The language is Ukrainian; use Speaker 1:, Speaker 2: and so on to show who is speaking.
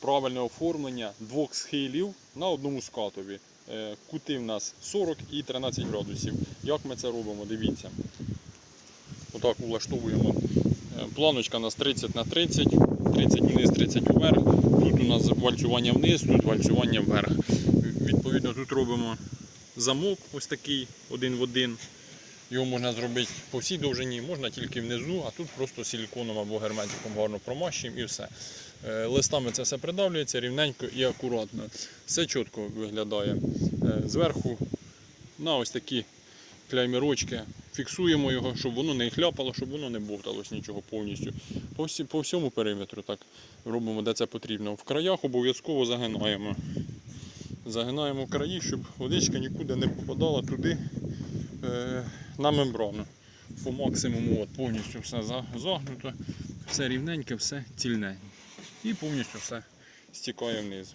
Speaker 1: правильне оформлення двох схилів на одному скатові. Е, Кути в нас 40 і 13 градусів. Як ми це робимо? Дивіться. Отак влаштовуємо. Е, Планочка у нас 30 на 30, 30 вниз, 30 вверх. Тут у нас вальцювання вниз, тут вальцювання вверх. Відповідно, тут робимо замок ось такий один в один. Його можна зробити по всій довжині, можна тільки внизу, а тут просто силіконом або герметиком гарно промащуємо і все. Е, Листами це все придавлюється рівненько і акуратно. Все чітко виглядає. Е, Зверху на ось такі кляймерочки фіксуємо його, щоб воно не хляпало, щоб воно не бовталось нічого повністю. По, всі, по всьому периметру так робимо, де це потрібно. В краях обов'язково загинаємо. Загинаємо краї, щоб водичка нікуди не попадала туди е, на мембрану. По максимуму от, повністю все загнуто, все рівненьке, все цільне. І повністю все стікає вниз.